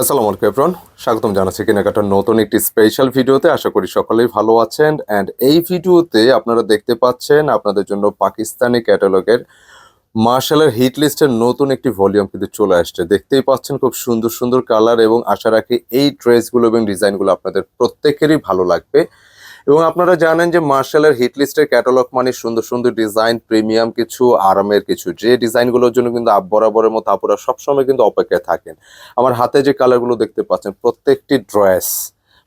আসসালামু আলাইকুম এভরিওয়ান স্বাগতম জানাচ্ছি কেনাকাটার নতুন একটি স্পেশাল ভিডিওতে আশা করি সকলেই ভালো আছেন। অ্যান্ড এই ভিডিওতে আপনারা দেখতে পাচ্ছেন আপনাদের জন্য পাকিস্তানি ক্যাটালগের মার্শালের হিট লিস্টের নতুন একটি ভলিউম কিন্তু চলে আসছে। দেখতেই পাচ্ছেন খুব সুন্দর সুন্দর কালার এবং আশা রাখি এই ড্রেসগুলো এবং ডিজাইনগুলো আপনাদের প্রত্যেকেরই ভালো লাগবে। এবং আপনারা জানেন যে মার্শালের হিট লিস্টের ক্যাটালগ মানে সুন্দর সুন্দর ডিজাইন প্রিমিয়াম কিছু, আরামের কিছু। যে ডিজাইনগুলোর জন্য কিন্তু বরাবরের মতো আপুরা সবসময় কিন্তু অপেক্ষায় থাকেন। আমার হাতে যে কালারগুলো দেখতে পাচ্ছেন, প্রত্যেকটি ড্রেস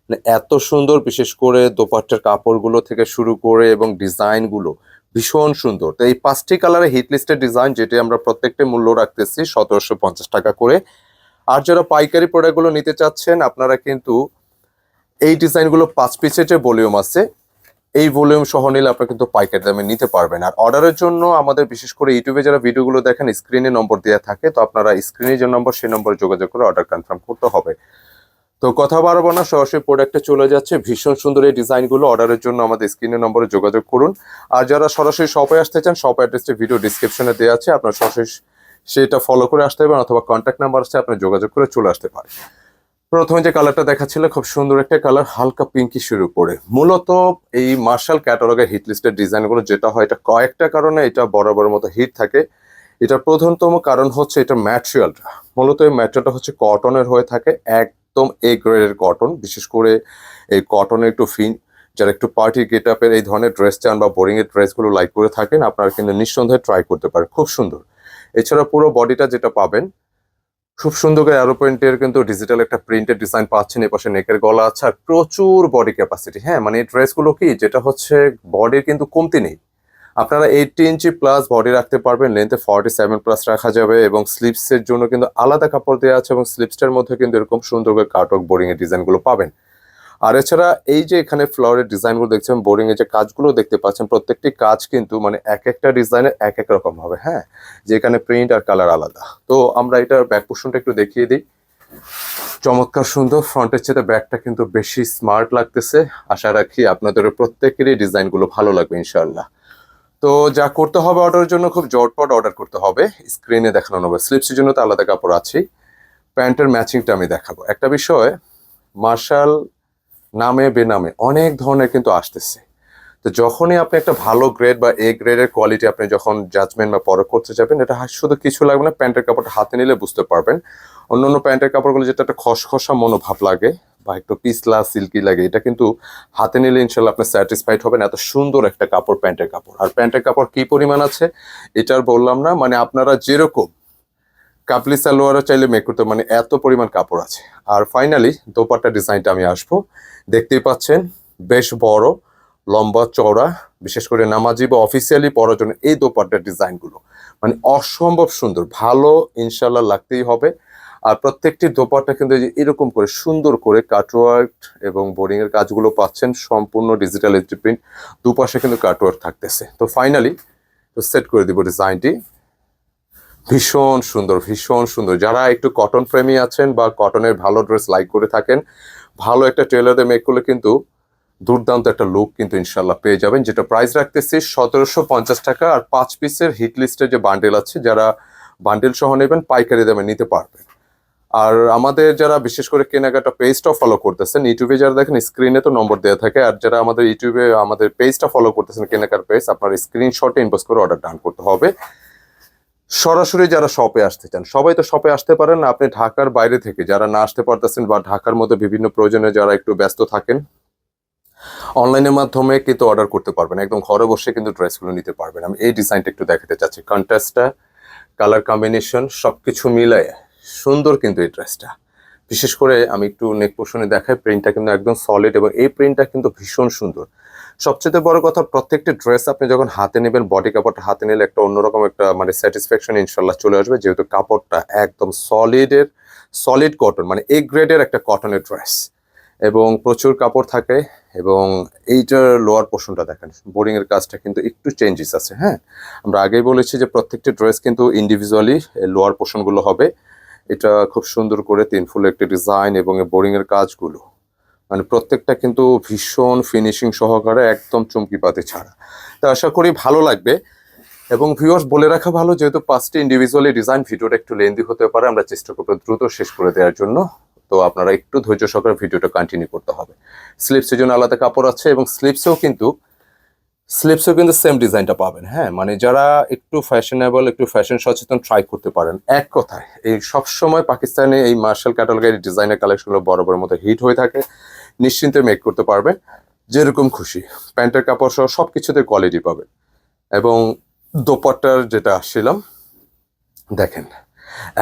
মানে এত সুন্দর, বিশেষ করে দোপাট্টার কাপড়গুলো থেকে শুরু করে এবং ডিজাইনগুলো ভীষণ সুন্দর। তো এই পাঁচটি কালারের হিট লিস্টের ডিজাইন যেটি আমরা প্রত্যেকটি মূল্য রাখতেছি সতেরোশো পঞ্চাশ টাকা করে। আর যারা পাইকারি প্রোডাক্টগুলো নিতে চাচ্ছেন, আপনারা কিন্তু এই ডিজাইনগুলো পাঁচ পিসের যে ভলিউম আছে। এই ভলিউম সহ নিলে আপনারা কিন্তু পাইকারি দামে নিতে পারবেন। আর অর্ডারের জন্য আমাদের বিশেষ করে ইউটিউবে যারা ভিডিওগুলো দেখেন, স্ক্রিনে নম্বর দেওয়া থাকে, তো আপনারা স্ক্রিনে যে নম্বর, সেই নম্বরে যোগাযোগ করে অর্ডার কনফার্ম করতে হবে। তো কথা বাড়াবো না, সরাসরি প্রোডাক্টে চলে যাচ্ছে। ভীষণ সুন্দর এই ডিজাইনগুলো। অর্ডারের জন্য আমাদের স্ক্রিনের নম্বরে যোগাযোগ করুন। আর যারা সরাসরি শপে আসতে চান, শপ অ্যাড্রেসটি ভিডিও ডিসক্রিপশনে দেওয়া আছে। আপনার সরাসরি সেটা ফলো করে আসতে পারেন অথবা কন্ট্যাক্ট নাম্বার আছে আপনি যোগাযোগ করে চলে আসতে পারেন। প্রথমে যে কালারটা দেখাচ্ছিল, খুব সুন্দর একটা কালার, হালকা পিঙ্কি শুরু করে মূলত এই মার্শাল ক্যাটালগের হিট লিস্টের ডিজাইনগুলো যেটা হয়, এটা কয়েকটা কারণে এটা বরাবর মতো হিট থাকে। এটা প্রধানতম কারণ হচ্ছে এটা ম্যাটেরিয়ালটা মূলত এই ম্যাটেরিয়ালটা হচ্ছে কটনের হয়ে থাকে, একদম এ গ্রেডের কটন বিশেষ করে এই কটনের একটু ফিন যারা একটু পার্টি গেট আপের এই ধরনের ড্রেস চান বা বোরিং এর ড্রেসগুলো লাইক করে থাকেন, আপনারা কিন্তু নিঃসন্দেহে ট্রাই করতে পারেন, খুব সুন্দর। এছাড়া পুরো বডিটা যেটা পাবেন খুব সুন্দর করে অ্যারোপয়েন্টের কিন্তু ডিজিটাল একটা প্রিন্টের ডিজাইন পাচ্ছেন এপাশে পাশে নেকের গলা। আছে আর প্রচুর বডি ক্যাপাসিটি হ্যাঁ মানে এই ড্রেসগুলো কি, যেটা হচ্ছে বডির কিন্তু কমতি নেই। আপনারা এইটটি ইঞ্চি প্লাস বডি রাখতে পারবেন লেন্থে ফর্টি সেভেন প্লাস রাখা যাবে এবং স্লিপসের জন্য কিন্তু আলাদা কাপড় দেওয়া আছে এবং স্লিপসটার মধ্যে কিন্তু এরকম সুন্দর করে কাটক বোরিং এর ডিজাইনগুলো পাবেন। আর এছাড়া এই যে এখানে ফ্লোরের ডিজাইনগুলো দেখছেন বোরিং এর যে কাজগুলো দেখতে পাচ্ছেন, প্রত্যেকটি কাজ কিন্তু মানে এক একটা ডিজাইনের এক এক রকম হবে হ্যাঁ? যে এখানে প্রিন্ট আর কালার আলাদা। তো আমরা এটার ব্যাক পোর্শনটা একটু দেখিয়ে দিই। চমৎকার সুন্দর ফ্রন্টের চেয়ে ব্যাকটা কিন্তু বেশি স্মার্ট লাগতেছে। আশা রাখি আপনাদের প্রত্যেকেরই ডিজাইনগুলো ভালো লাগবে ইনশাল্লাহ তো যা করতে হবে অর্ডারের জন্য, খুব জটপট অর্ডার করতে হবে। স্ক্রিনে দেখানো হবে। স্লিপসের জন্য তো আলাদা কাপড় আছেই। প্যান্টের ম্যাচিংটা আমি দেখাবো। একটা বিষয় মার্শাল নামে, বেনামে অনেক ধরনের কিন্তু আসতেছে। তো যখনই আপনি একটা ভালো গ্রেড বা এ গ্রেডের কোয়ালিটি আপনি যখন জাজমেন্ট বা পরখ করতে যাবেন, এটা শুধু কিছু লাগবে না, প্যান্টের কাপড়টা হাতে নিলে বুঝতে পারবেন। অন্য অন্য প্যান্টের কাপড়গুলো যেটা একটা খসখসা মনোভাব লাগে বা একটু পিছলা সিল্কি লাগে, এটা কিন্তু হাতে নিলে ইনশাল্লাহ আপনি স্যাটিসফাইড হবেন এত সুন্দর একটা কাপড়, প্যান্টের কাপড়। আর প্যান্টের কাপড় কি পরিমাণ আছে? এটার বললাম না মানে আপনারা যেরকম কাপলি সালোয়ারও চাইলে মেক করতে মানে এত পরিমাণ কাপড় আছে। আর ফাইনালি দোপাট্টা ডিজাইনটা আমি আসব। দেখতেই পাচ্ছেন, বেশ বড়, লম্বা চওড়া, বিশেষ করে নামাজি বা অফিসিয়ালি পরার জন্য এই দোপাট্টার ডিজাইনগুলো মানে অসম্ভব সুন্দর, ভালো ইনশাল্লাহ লাগতেই হবে। আর প্রত্যেকটি দোপাট্টা কিন্তু এরকম করে সুন্দর করে কাটওয়ার্ক এবং বোরিং এর কাজগুলো পাচ্ছেন, সম্পূর্ণ ডিজিটাল প্রিন্ট দুপাশে কিন্তু কাটওয়ার্ক থাকতেছে। তো ফাইনালি তো সেট করে দিব ডিজাইনটি ভীষণ সুন্দর ভীষণ সুন্দর। যারা একটু কটন প্রেমী আছেন বা কটনের ভালো ড্রেস লাইক করে থাকেন, ভালো একটা টেলারে মেক করলে কিন্তু দুর্দান্ত একটা লুক কিন্তু ইনশাল্লাহ পেয়ে যাবেন, যেটা প্রাইস রাখতেছি সতেরোশো পঞ্চাশ টাকা আর পাঁচ পিসের হিট লিস্টের যে বান্ডেল আছে, যারা বান্ডেল সহ নেবেন, পাইকারি দামে নিতে পারবেন। আর আমাদের যারা বিশেষ করে কেনাকাটা পেজটা ফলো করতেছেন, ইউটিউবে যারা দেখেন স্ক্রিনে তো নম্বর দেওয়া থাকে, আর যারা আমাদের ইউটিউবে আমাদের পেজটা ফলো করতেছেন কেনাকার পেজ আপনার স্ক্রিনশটে ইনবক্স করে অর্ডার ডান করতে হবে। সরাসরি যারা শপে আসতে চান, সবাই তো শপে আসতে পারেন না, আপনি ঢাকার বাইরে থেকে যারা না আসতে পারতেছেন বা ঢাকার মধ্যে বিভিন্ন প্রয়োজনে যারা একটু ব্যস্ত থাকেন অনলাইনের মাধ্যমে কিন্তু অর্ডার করতে পারবেন। একদম ঘরে বসে কিন্তু ড্রেসগুলো নিতে পারবেন। আমি এই ডিজাইনটা একটু দেখাতে চাচ্ছি। কন্ট্রাস্টটা কালার কম্বিনেশন সব কিছু মিলায় সুন্দর কিন্তু এই ড্রেসটা বিশেষ করে আমি একটু নেক পোর্শনে দেখাই প্রিন্টটা কিন্তু একদম সলিড এবং এই প্রিন্টটা কিন্তু ভীষণ সুন্দর। সবচেয়ে বড় কথা, প্রত্যেকটি ড্রেস আপনি যখন হাতে নেবেন বডি কাপড়টা হাতে নিলে একটা অন্যরকম একটা মানে স্যাটিসফ্যাকশন ইনশাল্লাহ চলে আসবে। যেহেতু কাপড়টা একদম সলিডের সলিড কটন মানে এ গ্রেডের একটা কটনের ড্রেস এবং প্রচুর কাপড় থাকে এবং এইটার লোয়ার পোর্শনটা দেখেন বোরিং এর কাজটা কিন্তু একটু চেঞ্জেস আছে হ্যাঁ? আমরা আগেই বলেছি যে প্রত্যেকটি ড্রেস কিন্তু ইন্ডিভিজুয়ালি লোয়ার পোর্শনগুলো হবে। এটা খুব সুন্দর করে তিন ফুল একটি ডিজাইন এবং বোরিং এর কাজগুলো মানে প্রত্যেকটা কিন্তু ভীষণ ফিনিশিং সহকারে একদম চমকি পাতে ছাড়া। তো আশা করি ভালো লাগবে। এবং ভিউয়ার্স বলে রাখা ভালো, যেহেতু পাঁচটি ইন্ডিভিজুয়ালি ডিজাইন ভিডিওটা একটু লেন্দি হতে পারে, আমরা চেষ্টা করব দ্রুত শেষ করে দেওয়ার জন্য। তো আপনারা একটু ধৈর্য সহকারে ভিডিওটা কন্টিনিউ করতে হবে। স্লিপসের জন্য আলাদা কাপড় আছে এবং স্লিপসেও কিন্তু স্লিপসেও কিন্তু সেম ডিজাইনটা পাবেন হ্যাঁ? মানে যারা একটু ফ্যাশনেবল একটু ফ্যাশন সচেতন ট্রাই করতে পারেন। এক কথায়, এই সবসময় পাকিস্তানে এই মার্শাল ক্যাটালগের ডিজাইনের কালেকশনগুলো বড় বড় মতো হিট হয়ে থাকে। নিশ্চিন্তে মেক করতে পারবেন যেরকম খুশি। প্যান্টের কাপড় সহ সব কিছুতে কোয়ালিটি পাবেন এবং দোপাট্টার যেটা আসছিলাম, দেখেন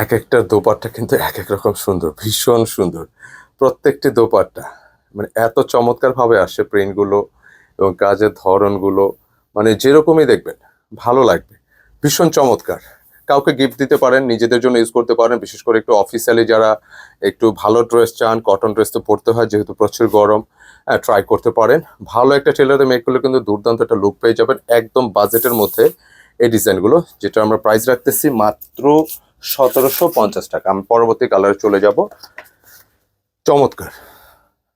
এক একটা দোপাট্টা কিন্তু এক এক রকম সুন্দর, ভীষণ সুন্দর। প্রত্যেকটি দোপাট্টা মানে এত চমৎকার ভাবে আসে প্রিন্টগুলো এবং কাজের ধরনগুলো মানে যেরকমই দেখবেন, ভালো লাগবে, ভীষণ চমৎকার। কাউকে গিফট দিতে পারেন, নিজেদের জন্য ইউজ করতে পারেন, বিশেষ করে একটু অফিসিয়ালি যারা একটু ভালো ড্রেস চান কটন ড্রেস তো পরতে হয়, যেহেতু প্রচুর গরম ট্রাই করতে পারেন। ভালো একটা টেলারে মেক করলে কিন্তু দুর্দান্ত একটা লুক পেয়ে যাবেন একদম বাজেটের মধ্যে এই ডিজাইনগুলো যেটা আমরা প্রাইস রাখতেছি মাত্র সতেরোশো পঞ্চাশ টাকা। আমি পরবর্তী কালারে চলে যাব। চমৎকার।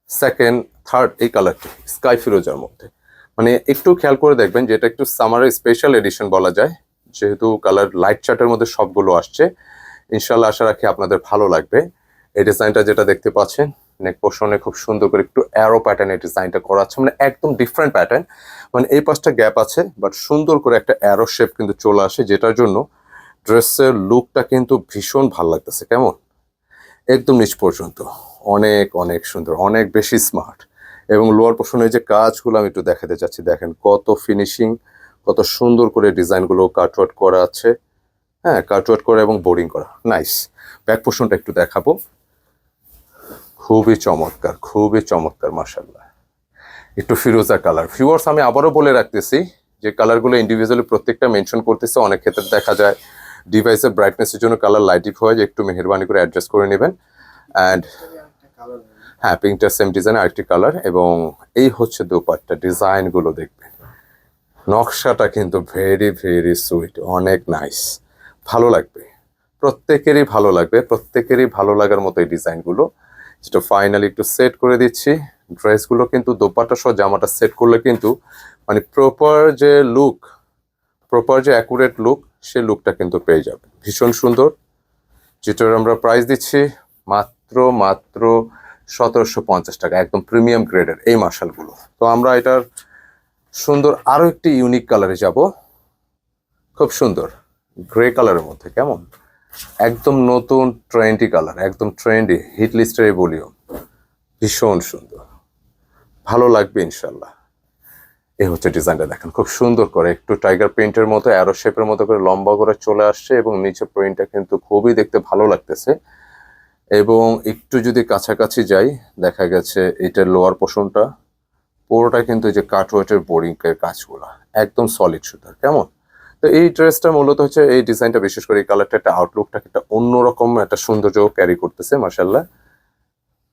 সেকেন্ড থার্ড এই কালারটি স্কাই ফিরোজার মধ্যে। মানে একটু খেয়াল করে দেখবেন যেটা একটু সামারের স্পেশাল এডিশন বলা যায়। যেহেতু কালার লাইট চার্টের মধ্যে সবগুলো আসছে ইনশাল্লাহ আশা রাখি আপনাদের ভালো লাগবে। এই ডিজাইনটা যেটা দেখতে পাচ্ছেন নেক পোর্শনে খুব সুন্দর করে একটু অ্যারো প্যাটার্নের ডিজাইনটা করা আছে মানে একদম ডিফারেন্ট প্যাটার্ন মানে এই পাশটা গ্যাপ আছে বাট সুন্দর করে একটা অ্যারো শেপ কিন্তু চলে আসে, যেটার জন্য ড্রেসের লুকটা কিন্তু ভীষণ ভালো লাগতেছে, কেমন? একদম নিচ পর্যন্ত। অনেক অনেক সুন্দর, অনেক বেশি স্মার্ট এবং লোয়ার পোর্শনের যে কাজগুলো আমি একটু দেখাতে চাচ্ছি, দেখেন কত ফিনিশিং কত সুন্দর করে ডিজাইনগুলো কাটওয়ার্ট করা আছে। হ্যাঁ কাটওয়ার্ট করা এবং বোরিং করা। নাইস। ব্যাক পোর্শনটা একটু দেখাবো। খুবই চমৎকার খুবই চমৎকার মাসাল্লাহ একটু ফিরোজা কালার। ফিওয়ার্স আমি আবারও বলে রাখতেছি যে কালারগুলো ইন্ডিভিজুয়ালি প্রত্যেকটা মেনশন করতেছে, অনেক ক্ষেত্রে দেখা যায় ডিভাইসের ব্রাইটনেসের জন্য কালার লাইট হয় যে একটু মেহরবানি করে অ্যাডজাস্ট করে নেবেন। অ্যান্ড হ্যাঁ পিঙ্কটা সেম ডিজাইন আরেকটি কালার এবং এই হচ্ছে দোপাট্টা। ডিজাইনগুলো দেখবেন। নকশাটা কিন্তু ভেরি ভেরি সুইট অনেক নাইস ভালো লাগবে। প্রত্যেকেরই ভালো লাগবে। প্রত্যেকেরই ভালো লাগার মতো এই ডিজাইনগুলো। যেটা ফাইনালি একটু সেট করে দিচ্ছি। ড্রেসগুলো কিন্তু দোপাটা সহ জামাটা সেট করলে কিন্তু মানে প্রপার যে লুক প্রপার যে অ্যাকুরেট লুক সে লুকটা কিন্তু পেয়ে যাবে। ভীষণ সুন্দর। যেটার আমরা প্রাইস দিচ্ছি মাত্র মাত্র সতেরোশো পঞ্চাশ টাকা। একদম প্রিমিয়াম গ্রেডের এই মার্শালগুলো। তো আমরা এটার সুন্দর আরও একটি ইউনিক কালারে যাব। খুব সুন্দর। গ্রে কালারের মধ্যে, কেমন? একদম নতুন ট্রেন্ডি কালার একদম ট্রেন্ডি হিট লিস্টের বলিও ভীষণ সুন্দর। ভালো লাগবে ইনশাল্লাহ এই হচ্ছে ডিজাইনটা দেখেন, খুব সুন্দর করে। একটু টাইগার প্রিন্টের মতো অ্যারো শেপের মতো করে লম্বা করে চলে আসছে এবং নিচে প্রিন্টটা কিন্তু খুবই দেখতে ভালো লাগতেছে। এবং একটু যদি কাছাকাছি যাই, দেখা গেছে এটা লোয়ার পোর্শনটা পুরোটা কিন্তু যে কাটওয়েটের বোরিং এর কাজগুলো, একদম সলিড সুতার কেমন? তো এই ড্রেসটা মূলত হচ্ছে এই ডিজাইনটা বিশেষ করে এই কালারটা একটা আউটলুকটাকে একটা অন্যরকম একটা সৌন্দর্য ক্যারি করতেছে মার্শাল্লাহ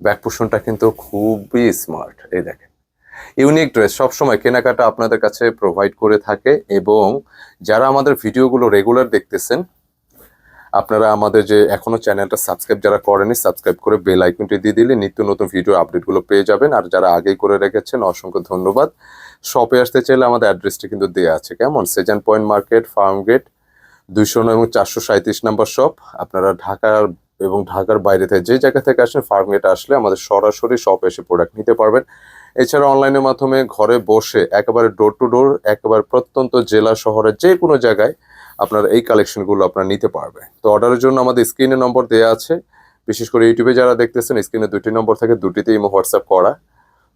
ব্যাক পোর্শনটা কিন্তু খুবই স্মার্ট এই দেখেন। ইউনিক ড্রেস সবসময় কেনাকাটা আপনাদের কাছে প্রোভাইড করে থাকে এবং যারা আমাদের ভিডিওগুলো রেগুলার দেখতেছেন আপনারা আমাদের যে এখনও চ্যানেলটা সাবস্ক্রাইব যারা করেনি, সাবস্ক্রাইব করে বেল আইকনটি দিয়ে দিলে নিত্য নতুন ভিডিও আপডেটগুলো পেয়ে যাবেন। আর যারা আগেই করে রেখেছেন, অসংখ্য ধন্যবাদ। শপে আসতে চাইলে আমাদের অ্যাড্রেসটি কিন্তু দেওয়া আছে। কেমন? Shezan point market, farm gate, দুইশো এবং চারশো সাঁত্রিশ নাম্বার শপ। আপনারা ঢাকার এবং ঢাকার বাইরে থেকে যে জায়গা থেকে আসেন, ফার্ম গেটে আসলে আমাদের সরাসরি শপে এসে প্রোডাক্ট নিতে পারবেন। এছাড়া অনলাইনের মাধ্যমে ঘরে বসে একেবারে ডোর টু ডোর একেবারে প্রত্যন্ত জেলা শহরের যে কোনো জায়গায় আপনারা এই কালেকশনগুলো আপনারা নিতে পারবে। তো অর্ডারের জন্য আমাদের স্ক্রিনে নম্বর দেওয়া আছে। বিশেষ করে ইউটিউবে যারা দেখতেছেন স্ক্রিনে দুটি নম্বর থাকে দুটিতে দুটিতেই হোয়াটসঅ্যাপ করা।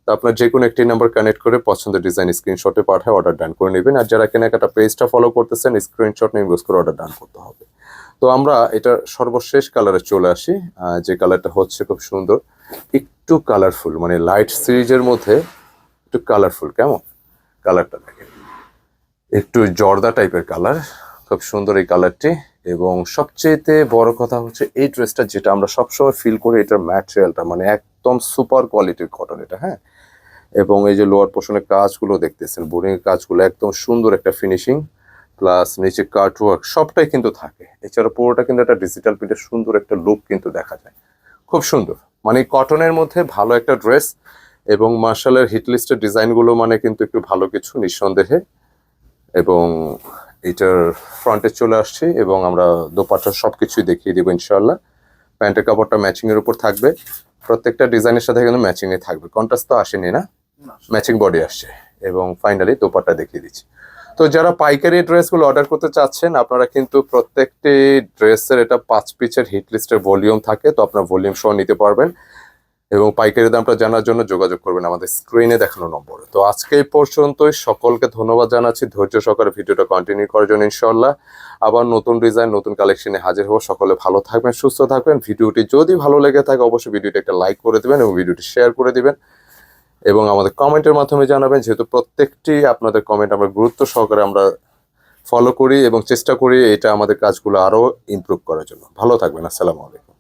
তো আপনার যে কোনো একটি নাম্বার কানেক্ট করে পছন্দের ডিজাইন স্ক্রিনশটে পাঠায় অর্ডার ডান করে নেবেন। আর যারা কেনাকাটা পেজটা ফলো করতেছেন স্ক্রিনশট নিয়ে ইউজ করে অর্ডার ডান করতে হবে। তো আমরা এটা সর্বশেষ কালারে চলে আসি। যে কালারটা হচ্ছে খুব সুন্দর, একটু কালারফুল মানে লাইট সিরিজের মধ্যে একটু কালারফুল কেমন? কালারটা দেখেন। একটু জর্দা টাইপের কালার খুব সুন্দর এই কালারটি এবং সবচেয়েতে বড় কথা হচ্ছে এই ড্রেসটা যেটা আমরা সবসময় ফিল করি এটার ম্যাটেরিয়ালটা মানে একদম সুপার কোয়ালিটির কটন এটা হ্যাঁ? এবং এই যে লোয়ার পোর্শনের কাজগুলো দেখতেছেন বোরিং এর কাজগুলো, একদম সুন্দর একটা ফিনিশিং প্লাস নিচে কাট ওয়ার্ক সবটাই কিন্তু থাকে। এছাড়া পুরোটা কিন্তু একটা ডিজিটাল প্রিন্টের সুন্দর একটা লুক কিন্তু দেখা যায়। খুব সুন্দর। মানে কটনের মধ্যে ভালো একটা ড্রেস এবং মার্শালের হিট লিস্টের ডিজাইনগুলো মানে কিন্তু একটু ভালো কিছু নিঃসন্দেহে এবং এটার ফ্রন্টে চলে আসছি এবং আমরা দোপাট্টা সব কিছুই দেখিয়ে দেবো ইনশাল্লাহ প্যান্টের কাপড়টা ম্যাচিং এর উপর থাকবে। প্রত্যেকটা ডিজাইনের সাথে কিন্তু ম্যাচিং এ থাকবে। কন্ট্রাস্ট তো আসেনি না? ম্যাচিং বডি আসছে। এবং ফাইনালি দোপাট্টা দেখিয়ে দিচ্ছি। তো যারা পাইকারি ড্রেসগুলো অর্ডার করতে চাচ্ছেন, আপনারা কিন্তু প্রত্যেকটি ড্রেসের এটা পাঁচ পিচের হিট লিস্টের ভলিউম থাকে, তো আপনার ভলিউম সহ নিতে পারবেন। এবং পাইকারি দামটা জানার জন্য যোগাযোগ করবেন আমাদের স্ক্রিনে দেখানো নম্বরে। তো আজকে এই পর্যন্তই। সকলকে ধন্যবাদ জানাচ্ছি। ধৈর্য সহকারে ভিডিওটা কন্টিনিউ করার জন্য ইনশাল্লাহ আবার নতুন ডিজাইন নতুন কালেকশনে হাজির হব। সকলে ভালো থাকবেন, সুস্থ থাকবেন। ভিডিওটি যদি ভালো লেগে থাকে, অবশ্যই ভিডিওটি একটা লাইক করে দেবেন এবং ভিডিওটি শেয়ার করে দেবেন। এবং আমাদের কমেন্টের মাধ্যমে জানাবেন। যেহেতু প্রত্যেকটি আপনাদের কমেন্ট আমরা গুরুত্ব সহকারে আমরা ফলো করি এবং চেষ্টা করি এটা আমাদের কাজগুলো আরও ইমপ্রুভ করার জন্য। ভালো থাকবেন। আসসালামু আলাইকুম।